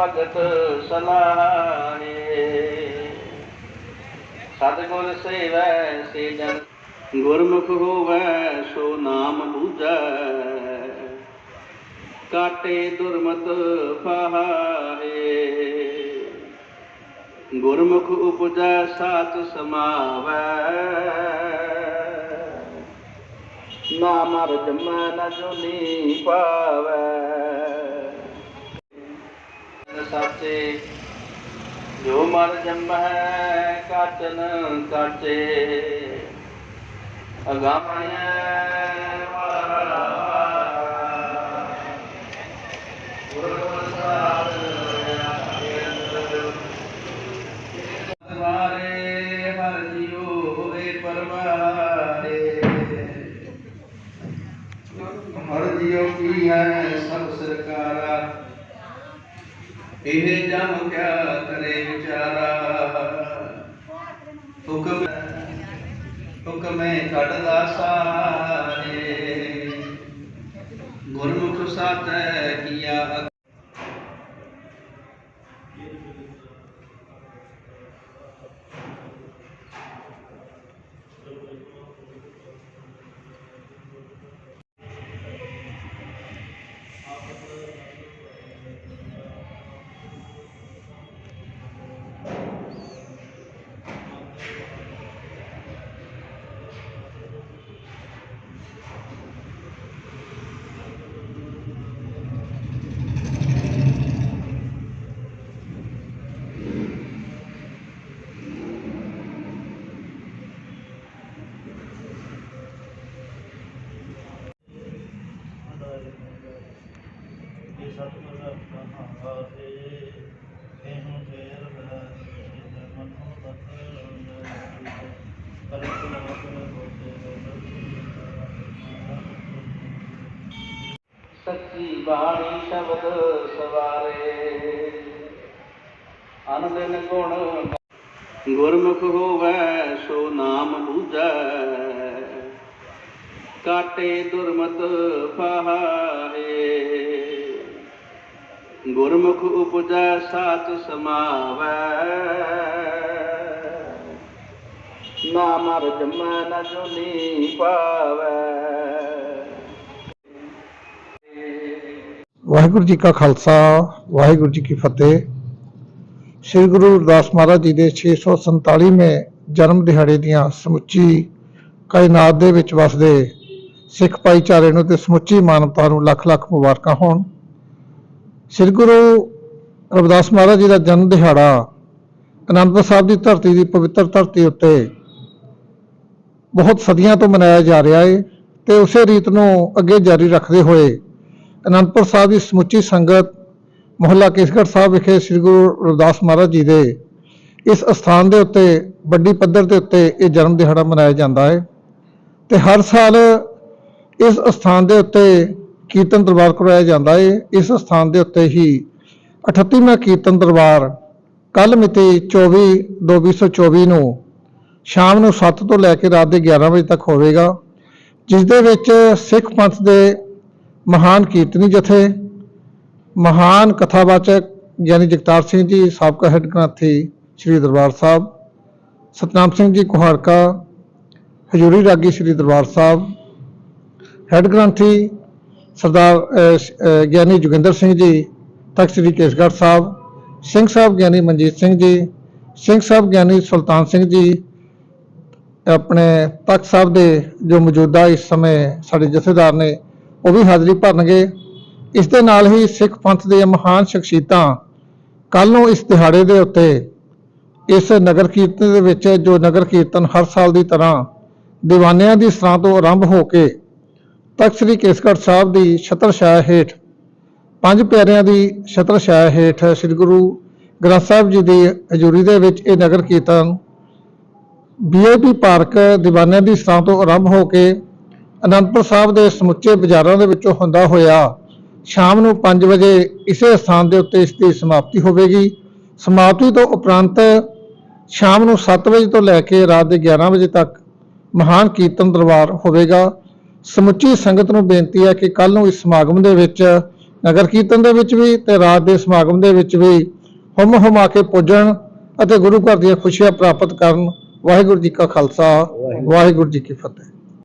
ਭਗਤ ਸਲਾਹੇ। ਸਤਿਗੁਰ ਸੇਵੈ ਸੇ ਜਨ ਗੁਰਮੁਖ ਹੋਵੈ ਸੋ ਨਾਮ ਬੂਝੈ। ਕਾਟੇ ਦੁਰਮਤ ਫਾਹੇ। ਗੁਰਮੁਖ ਉਪਜੈ ਸਾਚ ਸਮਾਵੈ। ਨਾਮ ਹਰ ਜਮੈ ਨ ਜੁਨੀ ਪਾਵੈ। ਸਾਚੇ, ਜੋ ਮਰ ਜੰਮੈ ਕਾਚਨ ਕਾਚੇ ਅਗਾਮਣਿ ਹਰ ਜੀਉ ਹੋਵੇ ਹਰ ਜੀਉ ਕੀ ਹੈ ਸਭ ਸਰਕਾਰਾ ਇਹ ਜਮ ਕਿਆ ਕਰੇ ਵਿਚਾਰਾ? ਹੁਕਮ ਹੁਕਮੇ ਕੱਢਦਾ ਸਾਰੇ। ਗੁਰਮੁਖ ਸਾਚੈ ਕੀਆ ਸਤਿਗੁਰ ਆਪਣਾ ਇਹਨੂੰ ਫੇਰ ਬੜਾ ਮਨੋ ਤਤ ਪਰਤ ਸੱਚੀ ਬਾਣੀ ਸ਼ਬਦ ਸਵਾਰੇ, ਅਨੰਦਨ ਗੁਣ ਗੁਰਮੁਖ ਹੋਵੈ, ਸੋ ਨਾਮ ਬੂਝੈ। ਕਾਟੇ ਦੁਰਮਤ ਫਾਹੇ ਗੁਰਮੁਖ ਉਪਜੈ ਸਾਚ ਸਮਾਵੈ। ਨਾਮ ਹਰ ਜਮੈ, ਨ ਜੁਨੀ ਪਾਵੈ। ਵਾਹਿਗੁਰੂ ਜੀ ਕਾ ਖਾਲਸਾ, ਵਾਹਿਗੁਰੂ ਜੀ ਕੀ ਫਤਿਹ। ਸ੍ਰੀ ਗੁਰੂ ਰਵਿਦਾਸ ਮਹਾਰਾਜ ਜੀ ਦੇ 647ਵੇਂ ਜਨਮ ਦਿਹਾੜੇ ਦੀਆਂ ਸਮੁੱਚੀ ਕਾਇਨਾਤ ਦੇ ਵਿੱਚ ਵਸਦੇ ਸਿੱਖ ਭਾਈਚਾਰੇ ਨੂੰ ਤੇ ਸਮੁੱਚੀ ਮਾਨਵਤਾ ਨੂੰ ਲੱਖ ਲੱਖ ਮੁਬਾਰਕਾਂ ਹੋਣ। ਸ੍ਰੀ ਗੁਰੂ ਰਵਿਦਾਸ ਮਹਾਰਾਜ ਜੀ ਦਾ ਜਨਮ ਦਿਹਾੜਾ ਅਨੰਦਪੁਰ ਸਾਹਿਬ ਦੀ ਧਰਤੀ ਦੀ ਪਵਿੱਤਰ ਧਰਤੀ ਉੱਤੇ ਬਹੁਤ ਸਦੀਆਂ ਤੋਂ ਮਨਾਇਆ ਜਾ ਰਿਹਾ ਹੈ ਤੇ ਉਸੇ ਰੀਤ ਨੂੰ ਅੱਗੇ ਜਾਰੀ ਰੱਖਦੇ ਹੋਏ ਅਨੰਦਪੁਰ ਸਾਹਿਬ ਦੀ ਸਮੁੱਚੀ ਸੰਗਤ ਮੁਹੱਲਾ ਕੇਸਗੜ੍ਹ ਸਾਹਿਬ ਵਿਖੇ ਸ੍ਰੀ ਗੁਰੂ ਰਵਿਦਾਸ ਮਹਾਰਾਜ ਜੀ ਦੇ ਇਸ ਅਸਥਾਨ ਦੇ ਉੱਤੇ, ਵੱਡੀ ਪੱਧਰ ਦੇ ਉੱਤੇ ਇਹ ਜਨਮ ਦਿਹਾੜਾ ਮਨਾਇਆ ਜਾਂਦਾ ਹੈ ਤੇ ਹਰ ਸਾਲ ਇਸ ਅਸਥਾਨ ਦੇ ਉੱਤੇ ਕੀਰਤਨ ਦਰਬਾਰ ਕਰਵਾਇਆ ਜਾਂਦਾ ਹੈ ਇਸ ਅਸਥਾਨ ਦੇ ਉੱਤੇ ਹੀ 38ਵਾਂ ਕੀਰਤਨ ਦਰਬਾਰ ਕੱਲ ਮਿਤੀ 24 2024 ਨੂੰ ਸ਼ਾਮ ਨੂੰ 7 ਤੋਂ ਲੈ ਕੇ ਰਾਤ ਦੇ 11 ਵਜੇ ਤੱਕ ਹੋਵੇਗਾ, ਜਿਸ ਦੇ ਵਿੱਚ ਸਿੱਖ ਪੰਥ ਦੇ ਮਹਾਨ ਕੀਰਤਨੀ ਜਥੇ, ਮਹਾਨ ਕਥਾਵਾਚਕ ਯਾਨੀ ਜਗਤਾਰ ਸਿੰਘ ਜੀ, ਸਾਬਕਾ ਹੈੱਡ ਗ੍ਰੰਥੀ ਸ੍ਰੀ ਦਰਬਾਰ ਸਾਹਿਬ, ਸਤਨਾਮ ਸਿੰਘ ਜੀ ਕੁਹਾਰਕਾ ਹਜੂਰੀ ਰਾਗੀ ਸ੍ਰੀ ਦਰਬਾਰ ਸਾਹਿਬ ਹੈੱਡ ਗ੍ਰੰਥੀ ਸਰਦਾਰ ਗਿਆਨੀ ਜੋਗਿੰਦਰ ਸਿੰਘ ਜੀ, ਤਖਤ ਸ੍ਰੀ ਕੇਸਗੜ੍ਹ ਸਾਹਿਬ, ਸਿੰਘ ਸਾਹਿਬ ਗਿਆਨੀ ਮਨਜੀਤ ਸਿੰਘ ਜੀ, ਸਿੰਘ ਸਾਹਿਬ ਗਿਆਨੀ ਸੁਲਤਾਨ ਸਿੰਘ ਜੀ, ਆਪਣੇ ਤਖਤ ਸਾਹਿਬ ਦੇ ਜੋ ਮੌਜੂਦਾ ਇਸ ਸਮੇਂ ਸਾਡੇ ਜਥੇਦਾਰ ਨੇ, ਉਹ ਵੀ ਹਾਜ਼ਰੀ ਭਰਨਗੇ। ਇਸ ਦੇ ਨਾਲ ਹੀ ਸਿੱਖ ਪੰਥ ਦੇ ਮਹਾਨ ਸ਼ਖਸੀਅਤਾਂ ਕੱਲ ਨੂੰ ਇਸ ਦਿਹਾੜੇ ਦੇ ਉੱਤੇ, ਇਸ ਨਗਰ ਕੀਰਤਨ ਦੇ ਵਿੱਚ ਜੋ ਨਗਰ ਕੀਰਤਨ ਹਰ ਸਾਲ ਦੀ ਤਰ੍ਹਾਂ ਦੀਵਾਨਿਆਂ ਦੀ ਸਰਾਂ ਤੋਂ ਆਰੰਭ ਹੋ ਕੇ ਤਖਤ ਸ੍ਰੀ ਕੇਸਗੜ੍ਹ ਸਾਹਿਬ ਦੀ ਛਤਰ ਛਾਇਆ ਹੇਠ, ਪੰਜ ਪਿਆਰਿਆਂ ਦੀ ਛਤਰ ਛਾਇਆ ਹੇਠ ਸ੍ਰੀ ਗੁਰੂ ਗ੍ਰੰਥ ਸਾਹਿਬ ਜੀ ਦੀ ਹਜ਼ੂਰੀ ਦੇ ਵਿੱਚ ਇਹ ਨਗਰ ਕੀਰਤਨ ਵੀਆਈਪੀ ਪਾਰਕ ਦੀਵਾਨਿਆਂ ਦੀ ਸਥਾਨ ਤੋਂ ਆਰੰਭ ਹੋ ਕੇ ਅਨੰਦਪੁਰ ਸਾਹਿਬ ਦੇ ਸਮੁੱਚੇ ਬਾਜ਼ਾਰਾਂ ਦੇ ਵਿੱਚੋਂ ਹੁੰਦਾ ਹੋਇਆ ਸ਼ਾਮ ਨੂੰ 5 ਵਜੇ ਇਸੇ ਸਥਾਨ ਦੇ ਉੱਤੇ ਇਸ ਦੀ ਸਮਾਪਤੀ ਹੋਵੇਗੀ। ਸਮਾਪਤੀ ਤੋਂ ਉਪਰੰਤ ਸ਼ਾਮ ਨੂੰ 7 ਵਜੇ ਤੋਂ ਲੈ ਕੇ ਰਾਤ ਦੇ 11 ਵਜੇ ਤੱਕ ਮਹਾਨ ਕੀਰਤਨ ਦਰਬਾਰ ਹੋਵੇਗਾ। ਸਮੁੱਚੀ ਸੰਗਤ ਨੂੰ ਬੇਨਤੀ ਹੈ ਕਿ ਕੱਲ ਨੂੰ ਇਸ ਸਮਾਗਮ ਦੇ ਵਿੱਚ ਨਗਰ ਕੀਰਤਨ ਦੇ ਵਿੱਚ ਵੀ ਤੇ ਰਾਤ ਦੇ ਸਮਾਗਮ ਦੇ ਵਿੱਚ ਵੀ ਹੁਮ ਹੁਮਾ ਕੇ ਪੁੱਜਣ ਅਤੇ ਗੁਰੂ ਘਰ ਦੀਆਂ ਖੁਸ਼ੀਆਂ ਪ੍ਰਾਪਤ ਕਰਨ। ਵਾਹਿਗੁਰੂ ਜੀ ਕਾ ਖਾਲਸਾ ਵਾਹਿਗੁਰੂ ਜੀ ਕੀ ਫਤਿਹ।